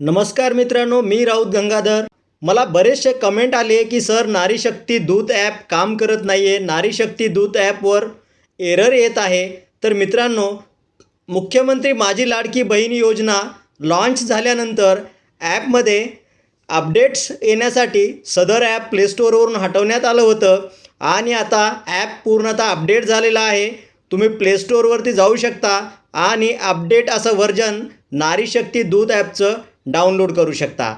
नमस्कार मित्रांनो मी राऊत गंगाधर. मला बरेचसे कमेंट आले की सर नारी शक्ती दूत ॲप काम करत नाही आहे नारी शक्ती दूत ॲपवर एरर येत आहे. तर मित्रांनो मुख्यमंत्री माझी लाडकी बहीण योजना लॉन्च झाल्यानंतर ॲपमध्ये अपडेट्स येण्यासाठी सदर ॲप प्लेस्टोअरवरून हटवण्यात आलं होतं. आणि आता ॲप पूर्णतः अपडेट झालेला आहे. तुम्ही प्लेस्टोअरवरती जाऊ शकता. आणि अपडेट असं व्हर्जन नारी शक्ती दूत ॲपचं डाउनलोड करू शकता.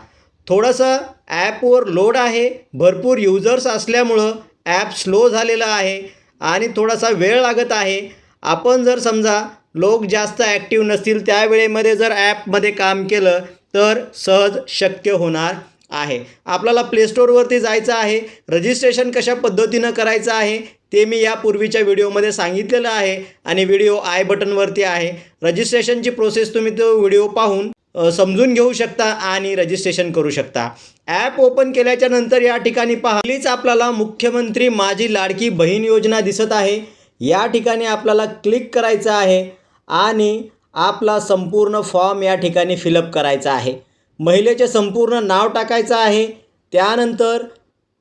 थोडंसं ॲपवर लोड आहे भरपूर युजर्स असल्यामुळं ॲप स्लो झालेलं आहे आणि थोडासा वेळ लागत आहे. आपण जर समजा लोक जास्त ॲक्टिव्ह नसतील त्यावेळेमध्ये जर ॲपमध्ये काम केलं तर सहज शक्य होणार आहे. आपल्याला प्लेस्टोरवरती जायचं आहे रजिस्ट्रेशन कशा पद्धतीनं करायचं आहे ते मी यापूर्वीच्या व्हिडिओमध्ये सांगितलेलं आहे आणि व्हिडिओ आय बटनवरती आहे. रजिस्ट्रेशनची प्रोसेस तुम्ही तो व्हिडिओ पाहून समजून घेऊ शकता आणि रजिस्ट्रेशन करू शकता. ॲप ओपन केल्याच्यानंतर या ठिकाणी पाहिलीच आपल्याला मुख्यमंत्री माझी लाडकी बहीण योजना दिसत आहे. या ठिकाणी आपल्याला क्लिक करायचं आहे आणि आपला संपूर्ण फॉर्म या ठिकाणी फिलअप करायचा आहे. महिलेचे संपूर्ण नाव टाकायचं आहे. त्यानंतर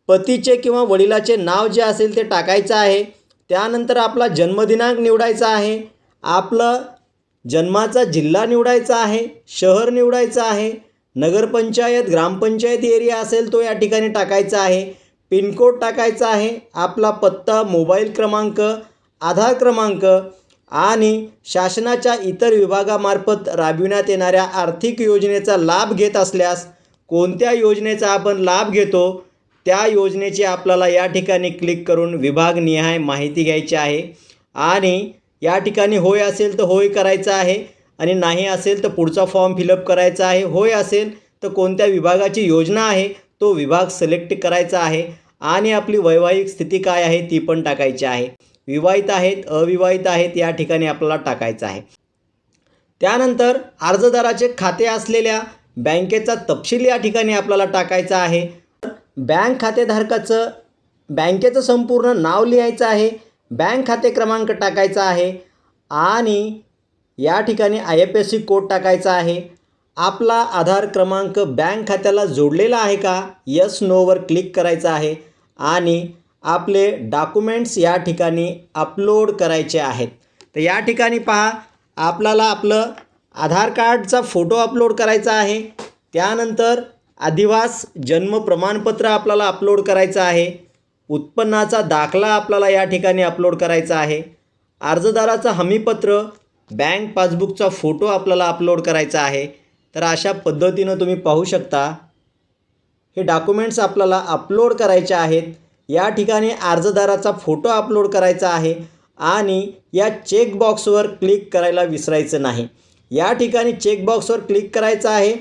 पतीचे किंवा वडिलाचे नाव जे असेल ते टाकायचं आहे. त्यानंतर आपला जन्मदिनांक निवडायचा आहे. आपलं जन्माचा जिल्हा निवडायचा आहे शहर निवडायचं आहे नगरपंचायत ग्रामपंचायत एरिया असेल तो या ठिकाणी टाकायचा आहे पिनकोड टाकायचा आहे आपला पत्ता मोबाईल क्रमांक आधार क्रमांक आणि शासनाच्या इतर विभागामार्फत राबविण्यात येणाऱ्या आर्थिक योजनेचा लाभ घेत असल्यास कोणत्या योजनेचा आपण लाभ घेतो त्या योजनेची आपल्याला या ठिकाणी क्लिक करून विभागनिहाय माहिती घ्यायची आहे आणि या ठिकाणी होय असेल तर होय करायचं आहे आणि नाही असेल तर पुढचा फॉर्म फिलअप करायचा आहे. होय असेल तर कोणत्या विभागाची योजना आहे तो विभाग सिलेक्ट करायचा आहे आणि आपली वैवाहिक स्थिती काय आहे ती पण टाकायची आहे. विवाहित आहेत अविवाहित आहेत या ठिकाणी आपल्याला टाकायचं आहे. त्यानंतर अर्जदाराचे खाते असलेल्या बँकेचा तपशील या ठिकाणी आपल्याला टाकायचा आहे. बँक खातेधारकाचं बँकेचं संपूर्ण नाव लिहायचं आहे. बँक खाते क्रमांक टाकायचा आहे आणि या ठिकाणी I F S C code टाकायचा आहे. आपला आधार क्रमांक बँक खात्याला जोडलेला आहे का? यस नोवर क्लिक करायचं आहे आणि आपले डॉक्युमेंट्स या ठिकाणी अपलोड करायचे आहेत. तर या ठिकाणी पहा आपल्याला आपलं आधार कार्डचा फोटो अपलोड करायचा आहे. त्यानंतर अधिवास जन्म प्रमाणपत्र आपल्याला अपलोड करायचं आहे. उत्पन्नाचा दाखला आपल्याला या ठिकाणी अपलोड करायचा आहे. अर्जदाराचं हमीपत्र बँक पासबुकचा फोटो आपल्याला अपलोड करायचा आहे. तर अशा पद्धतीनं तुम्ही पाहू शकता. हे डॉक्युमेंट्स आपल्याला अपलोड करायचे आहेत. या ठिकाणी अर्जदाराचा फोटो अपलोड करायचा आहे आणि या चेकबॉक्सवर क्लिक करायला विसरायचं नाही. या ठिकाणी चेकबॉक्सवर क्लिक करायचं आहे.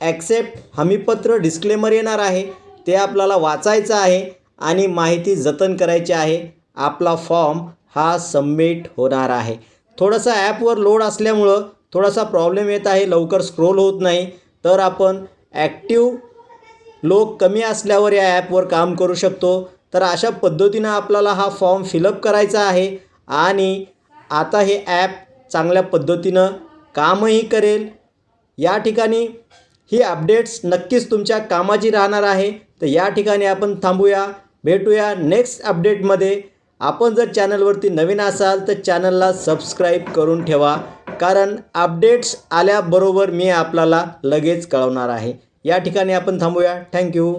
ॲक्सेप्ट हमीपत्र डिस्क्लेमर येणार आहे. ते आपल्याला वाचायचं आहे. आणि माहिती जतन करायची आहे. आपला फॉर्म हा सबमिट होणार आहे. थोडासा ॲपवर लोड असल्यामुळं थोडासा प्रॉब्लेम येत आहे. लवकर स्क्रोल होत नाही. तर आपण ॲक्टिव लोक कमी असल्यावर या ॲपवर काम करू शकतो. तर अशा पद्धतीनं आपल्याला हा फॉर्म फिलअप करायचा आहे आणि आता हे ॲप चांगल्या पद्धतीनं कामही करेल. या ठिकाणी ही अपडेट्स नक्कीच तुमच्या कामाची राहणार आहे. तर या ठिकाणी आपण थांबूया. भेटूया नेक्स्ट अपडेटमध्ये आपण जर चॅनलवरती नवीन असाल तर चॅनलला सबस्क्राईब करून ठेवा. कारण अपडेट्स आल्याबरोबर मी आपल्याला लगेच कळवणार आहे. या ठिकाणी आपण थांबूया. थँक्यू